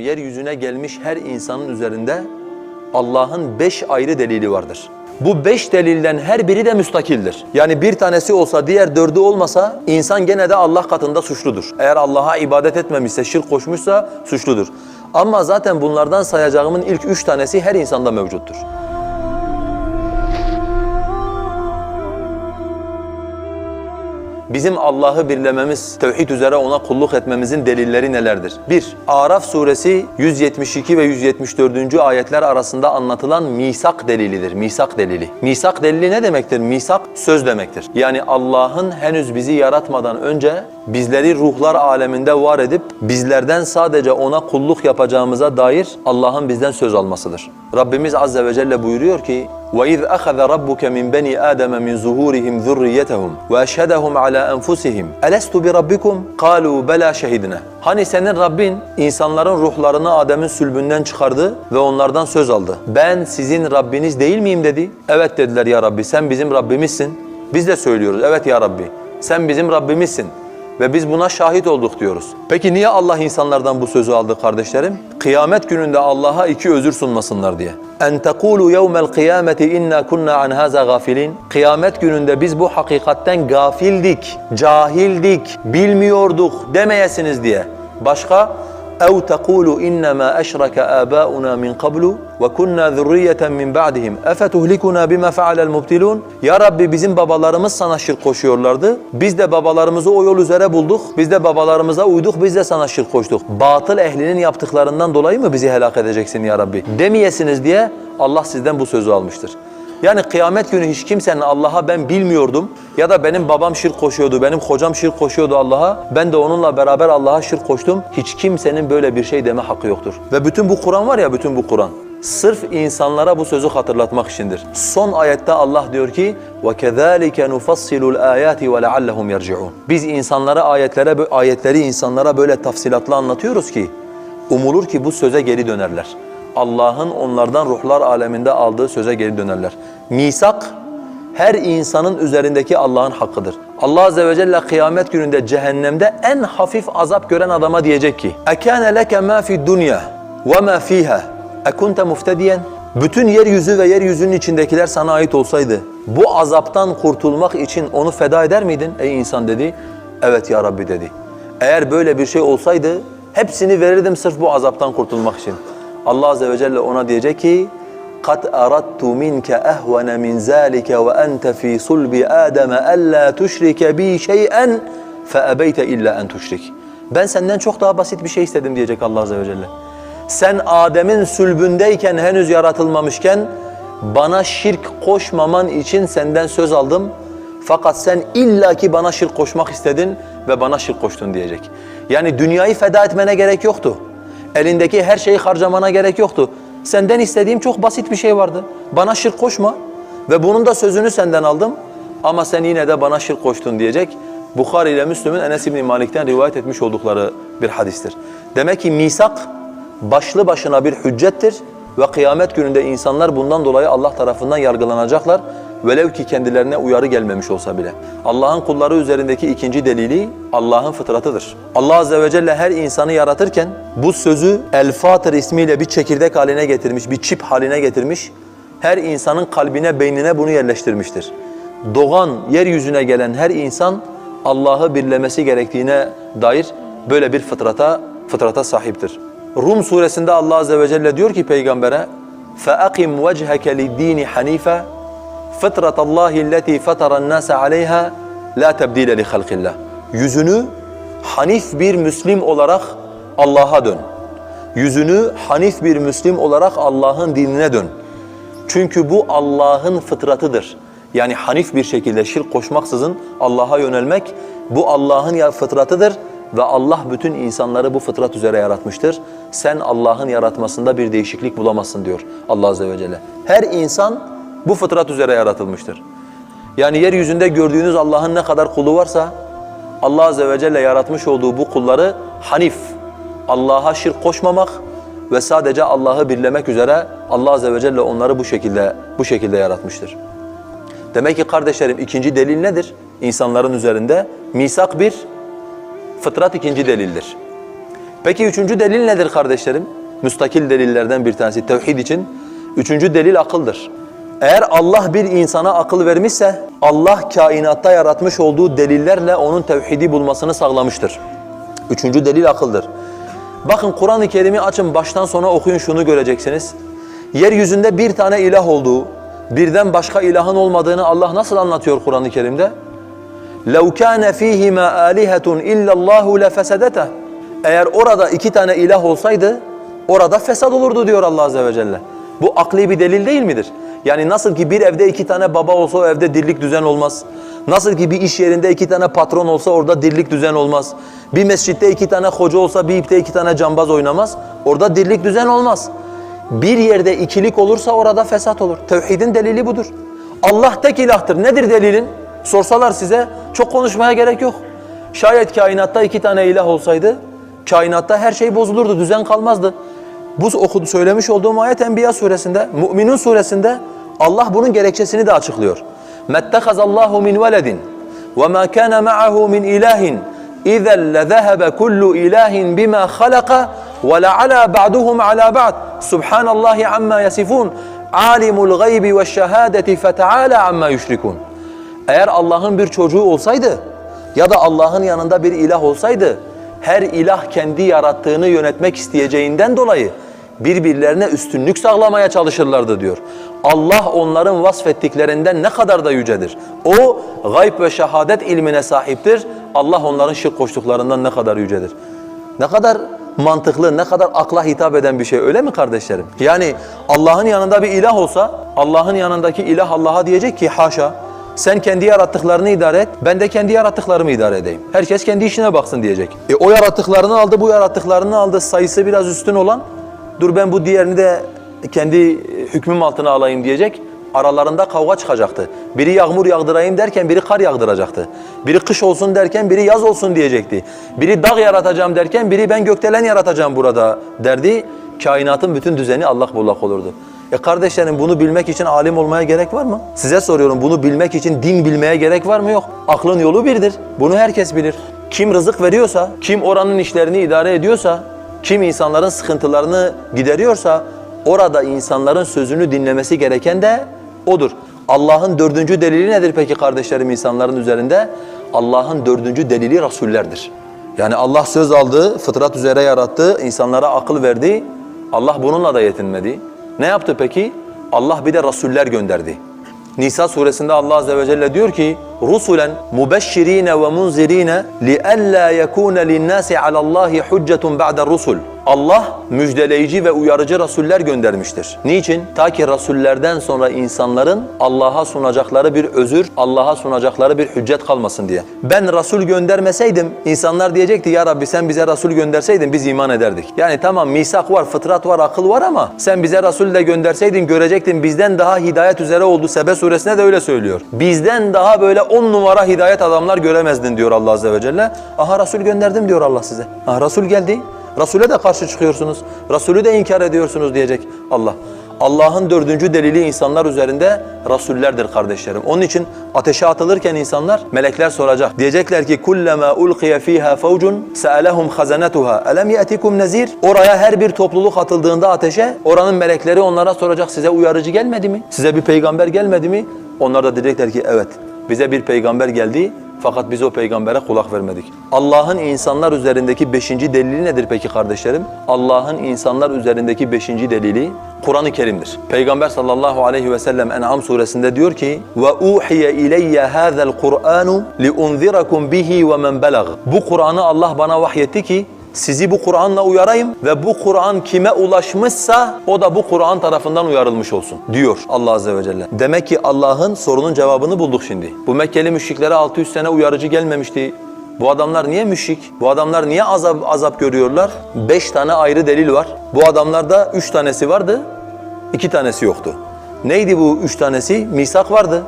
Yeryüzüne gelmiş her insanın üzerinde Allah'ın beş ayrı delili vardır. Bu beş delilden her biri de müstakildir. Yani bir tanesi olsa diğer dördü olmasa insan gene de Allah katında suçludur. Eğer Allah'a ibadet etmemişse, şirk koşmuşsa suçludur. Ama zaten bunlardan sayacağımın ilk üç tanesi her insanda mevcuttur. Bizim Allah'ı birlememiz, tevhid üzere ona kulluk etmemizin delilleri nelerdir? 1. Araf suresi 172 ve 174. ayetler arasında anlatılan misak delilidir. Misak delili. Misak delili ne demektir? Misak söz demektir. Yani Allah'ın henüz bizi yaratmadan önce bizleri ruhlar aleminde var edip bizlerden sadece ona kulluk yapacağımıza dair Allah'ın bizden söz almasıdır. Rabbimiz azze ve celle buyuruyor ki وَإِذْ أَخَذَ رَبُّكَ مِنْ بَنِي آدَمَ مِنْ ظُهُورِهِمْ ذُرِّيَّتَهُمْ وَأَشْهَدَهُمْ عَلَى أَنْفُسِهِمْ أَلَسْتُ بِرَبِّكُمْ قَالُوا بَلَا شَهِدْنَا Hani senin Rabbin insanların ruhlarını Adem'in sülbünden çıkardı ve onlardan söz aldı. Ben sizin Rabbiniz değil miyim dedi. Evet dediler ya Rabbi sen bizim Rabbimizsin. Biz de söylüyoruz evet ya Rabbi sen bizim Rabbimizsin. Ve biz buna şahit olduk diyoruz. Peki niye Allah insanlardan bu sözü aldı kardeşlerim? Kıyamet gününde Allah'a iki özür sunmasınlar diye. En tekulu yevmel kıyameti inna kunna an haza gafilin. Kıyamet gününde biz bu hakikatten gafildik, cahildik, bilmiyorduk demeyesiniz diye. Başka اَوْ تَقُولُوا اِنَّمَا اَشْرَكَ آبَاؤُنَا مِنْ قَبْلُ وَكُنَّا ذُرِّيَّةً مِنْ بَعْدِهِمْ اَفَتُهْلِكُنَا بِمَا فَعَلَ الْمُبْتِلُونَ Ya Rabbi bizim babalarımız sana şirk koşuyorlardı. Biz de babalarımızı o yol üzere bulduk. Biz de babalarımıza uyduk. Biz de sana şirk koştuk. Batıl ehlinin yaptıklarından dolayı mı bizi helak edeceksin ya Rabbi? Demeyesiniz diye Allah sizden bu sözü almıştır. Yani kıyamet günü hiç kimsenin Allah'a ben bilmiyordum ya da benim babam şirk koşuyordu, benim kocam şirk koşuyordu Allah'a, ben de onunla beraber Allah'a şirk koştum. Hiç kimsenin böyle bir şey deme hakkı yoktur. Ve bütün bu Kur'an var ya, bütün bu Kur'an. Sırf insanlara bu sözü hatırlatmak içindir. Son ayette Allah diyor ki وَكَذَٰلِكَ نُفَصِّلُ الْآيَاتِ وَلَعَلَّهُمْ يَرْجِعُونَ Biz insanlara ayetlere, ayetleri insanlara böyle tafsilatlı anlatıyoruz ki umulur ki bu söze geri dönerler. Allah'ın onlardan ruhlar aleminde aldığı söze geri dönerler. Misak her insanın üzerindeki Allah'ın hakkıdır. Allah azze ve celle kıyamet gününde cehennemde en hafif azap gören adama diyecek ki: "Ekâne leke mâ fid dunya ve mâ fîhâ ekunte muftediyen?" Bütün yeryüzü ve yeryüzünün içindekiler sana ait olsaydı bu azaptan kurtulmak için onu feda eder miydin ey insan dedi. Evet ya Rabbi dedi. Eğer böyle bir şey olsaydı hepsini verirdim sırf bu azaptan kurtulmak için. Allah azze ve celle ona diyecek ki قَدْ أَرَدْتُ مِنْكَ أَهْوَنَ مِنْ ذَٰلِكَ وَأَنْتَ فِي صُلْبِ آدَمَ أَلَّا تُشْرِكَ بِي شَيْئًا فَأَبَيْتَ إِلَّا أَنْ تُشْرِكَ Ben senden çok daha basit bir şey istedim diyecek Allah azze ve celle. Sen Adem'in sülbündeyken henüz yaratılmamışken bana şirk koşmaman için senden söz aldım. Fakat sen illaki bana şirk koşmak istedin ve bana şirk koştun diyecek. Yani dünyayı feda etmene gerek yoktu. Elindeki her şeyi harcamana gerek yoktu. Senden istediğim çok basit bir şey vardı. Bana şirk koşma ve bunun da sözünü senden aldım ama sen yine de bana şirk koştun diyecek. Bukhari ile Müslüm'ün Enes İbni Malik'ten rivayet etmiş oldukları bir hadistir. Demek ki misak başlı başına bir hüccettir ve kıyamet gününde insanlar bundan dolayı Allah tarafından yargılanacaklar. Velev ki kendilerine uyarı gelmemiş olsa bile. Allah'ın kulları üzerindeki ikinci delili Allah'ın fıtratıdır. Allah azze ve celle her insanı yaratırken bu sözü El-Fatır ismiyle bir çekirdek haline getirmiş, bir çip haline getirmiş. Her insanın kalbine, beynine bunu yerleştirmiştir. Doğan, yeryüzüne gelen her insan Allah'ı birlemesi gerektiğine dair böyle bir fıtrata, fıtrata sahiptir. Rum suresinde Allah azze ve celle diyor ki peygambere فَأَقِمْ وَجْهَكَ لِلدِّينِ حَنِيفًا فِطْرَةَ اللّٰهِ الَّتِي فَطَرَ النَّاسَ عَلَيْهَا لَا تَبْدِيلَ لِخَلْقِ اللّٰهِ Yüzünü hanif bir Müslim olarak Allah'a dön. Yüzünü hanif bir Müslim olarak Allah'ın dinine dön. Çünkü bu Allah'ın fıtratıdır. Yani hanif bir şekilde şirk koşmaksızın Allah'a yönelmek bu Allah'ın ya fıtratıdır ve Allah bütün insanları bu fıtrat üzere yaratmıştır. Sen Allah'ın yaratmasında bir değişiklik bulamazsın diyor Allah azze ve celle. Her insan bu fıtrat üzere yaratılmıştır. Yani yeryüzünde gördüğünüz Allah'ın ne kadar kulu varsa Allah azze ve celle yaratmış olduğu bu kulları hanif, Allah'a şirk koşmamak ve sadece Allah'ı birlemek üzere Allah azze ve celle onları bu şekilde bu şekilde yaratmıştır. Demek ki kardeşlerim ikinci delil nedir? İnsanların üzerinde misak bir, fıtrat ikinci delildir. Peki üçüncü delil nedir kardeşlerim? Müstakil delillerden bir tanesi tevhid için. Üçüncü delil akıldır. Eğer Allah bir insana akıl vermişse Allah kainatta yaratmış olduğu delillerle onun tevhidi bulmasını sağlamıştır. Üçüncü delil akıldır. Bakın Kur'an-ı Kerim'i açın baştan sona okuyun şunu göreceksiniz. Yeryüzünde bir tane ilah olduğu, birden başka ilahın olmadığını Allah nasıl anlatıyor Kur'an-ı Kerim'de? لَوْ كَانَ ف۪يهِمَا آلِهَةٌ اِلَّا اللّٰهُ لَفَسَدَتَهُ Eğer orada iki tane ilah olsaydı, orada fesat olurdu diyor Allah Azze ve Celle. Bu akli bir delil değil midir? Yani nasıl ki bir evde iki tane baba olsa o evde dirlik düzen olmaz. Nasıl ki bir iş yerinde iki tane patron olsa orada dirlik düzen olmaz. Bir mescitte iki tane hoca olsa bir ipte iki tane cambaz oynamaz. Orada dirlik düzen olmaz. Bir yerde ikilik olursa orada fesat olur. Tevhidin delili budur. Allah tek ilahtır. Nedir delilin? Sorsalar size çok konuşmaya gerek yok. Şayet kainatta iki tane ilah olsaydı kainatta her şey bozulurdu, düzen kalmazdı. Bu okudu söylemiş olduğum ayet Enbiya suresinde, Müminun suresinde Allah bunun gerekçesini de açıklıyor. مَتَّخَذَ اللّٰهُ مِنْ وَلَدٍ وَمَا كَانَ مَعَهُ مِنْ إِلَٰهٍ اِذَا لَذَهَبَ كُلُّ إِلَٰهٍ بِمَا خَلَقَ وَلَعَلَى بَعْدُهُمْ عَلَى بَعْدٍ سُبْحَانَ اللّٰهِ عَمَّا يَسِفُونَ عَالِمُ الْغَيْبِ وَالشَّهَادَةِ فَتَعَالَى عَمَّا يُشْرِكُونَ Eğer Allah'ın bir çocuğu olsaydı ya da Allah'ın yanında bir ilah olsaydı her ilah kendi yarattığını yönetmek isteyeceğinden dolayı birbirlerine üstünlük sağlamaya çalışırlardı diyor. Allah onların vasfettiklerinden ne kadar da yücedir. O gayb ve şehadet ilmine sahiptir. Allah onların şirk koştuklarından ne kadar yücedir. Ne kadar mantıklı, ne kadar akla hitap eden bir şey öyle mi kardeşlerim? Yani Allah'ın yanında bir ilah olsa Allah'ın yanındaki ilah Allah'a diyecek ki haşa sen kendi yarattıklarını idare et, ben de kendi yarattıklarımı idare edeyim. Herkes kendi işine baksın diyecek. E o yarattıklarını aldı, bu yarattıklarını aldı. Sayısı biraz üstün olan, dur ben bu diğerini de kendi hükmüm altına alayım diyecek. Aralarında kavga çıkacaktı. Biri yağmur yağdırayım derken biri kar yağdıracaktı. Biri kış olsun derken biri yaz olsun diyecekti. Biri dağ yaratacağım derken biri ben gökdelen yaratacağım burada derdi. Kainatın bütün düzeni allak bullak olurdu. E kardeşlerim bunu bilmek için alim olmaya gerek var mı? Size soruyorum bunu bilmek için din bilmeye gerek var mı? Yok. Aklın yolu birdir. Bunu herkes bilir. Kim rızık veriyorsa, kim oranın işlerini idare ediyorsa, kim insanların sıkıntılarını gideriyorsa orada insanların sözünü dinlemesi gereken de odur. Allah'ın dördüncü delili nedir peki kardeşlerim insanların üzerinde? Allah'ın dördüncü delili rasullerdir. Yani Allah söz aldı, fıtrat üzere yarattı, insanlara akıl verdi. Allah bununla da yetinmedi. Ne yaptı peki? Allah bir de rasuller gönderdi. Nisa suresinde Allah azze ve celle diyor ki: "Rusulen mubeşşirine ve munzirine li'alla yekuna lin-nasi 'alallahi huccetun ba'da rusul." Allah müjdeleyici ve uyarıcı rasuller göndermiştir. Niçin? Ta ki rasullerden sonra insanların Allah'a sunacakları bir özür, Allah'a sunacakları bir hüccet kalmasın diye. Ben rasul göndermeseydim insanlar diyecekti ya Rabbi sen bize rasul gönderseydin biz iman ederdik. Yani tamam misak var, fıtrat var, akıl var ama sen bize rasul de gönderseydin görecektin bizden daha hidayet üzere oldu. Sebe suresinde de öyle söylüyor. Bizden daha böyle on numara hidayet adamlar göremezdin diyor Allah azze ve celle. Aha rasul gönderdim diyor Allah size. Aha rasul geldi. Resul'e de karşı çıkıyorsunuz. Resulü de inkar ediyorsunuz diyecek Allah. Allah'ın dördüncü delili insanlar üzerinde rasullerdir kardeşlerim. Onun için ateşe atılırken insanlar melekler soracak. Diyecekler ki kullama ulqiya fiha fawcun sa'alahum khazanatuha alam ya'tikum nazir? Oraya her bir topluluk atıldığında ateşe oranın melekleri onlara soracak size uyarıcı gelmedi mi? Size bir peygamber gelmedi mi? Onlar da diyecekler ki evet bize bir peygamber geldi fakat biz o peygambere kulak vermedik. Allah'ın insanlar üzerindeki beşinci delili nedir peki kardeşlerim? Allah'ın insanlar üzerindeki beşinci delili Kur'an-ı Kerim'dir. Peygamber sallallahu aleyhi ve sellem En'am suresinde diyor ki وَاُوحِيَ اِلَيَّ هَذَا الْقُرْآنُ لِاُنْذِرَكُمْ بِهِ وَمَنْ بَلَغْ Bu Kur'an'ı Allah bana vahyetti ki sizi bu Kur'an'la uyarayım ve bu Kur'an kime ulaşmışsa o da bu Kur'an tarafından uyarılmış olsun diyor Allah Azze ve Celle. Demek ki Allah'ın sorunun cevabını bulduk şimdi. Bu Mekkeli müşriklere 600 sene uyarıcı gelmemişti. Bu adamlar niye müşrik? Bu adamlar niye azap azap görüyorlar? Beş tane ayrı delil var. Bu adamlarda üç tanesi vardı, iki tanesi yoktu. Neydi bu üç tanesi? Misak vardı,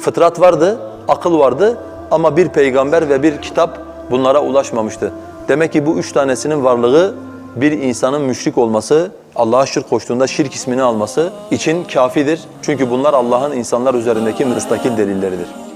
fıtrat vardı, akıl vardı ama bir peygamber ve bir kitap bunlara ulaşmamıştı. Demek ki bu üç tanesinin varlığı bir insanın müşrik olması, Allah'a şirk koştuğunda şirk ismini alması için kafidir. Çünkü bunlar Allah'ın insanlar üzerindeki müstakil delilleridir.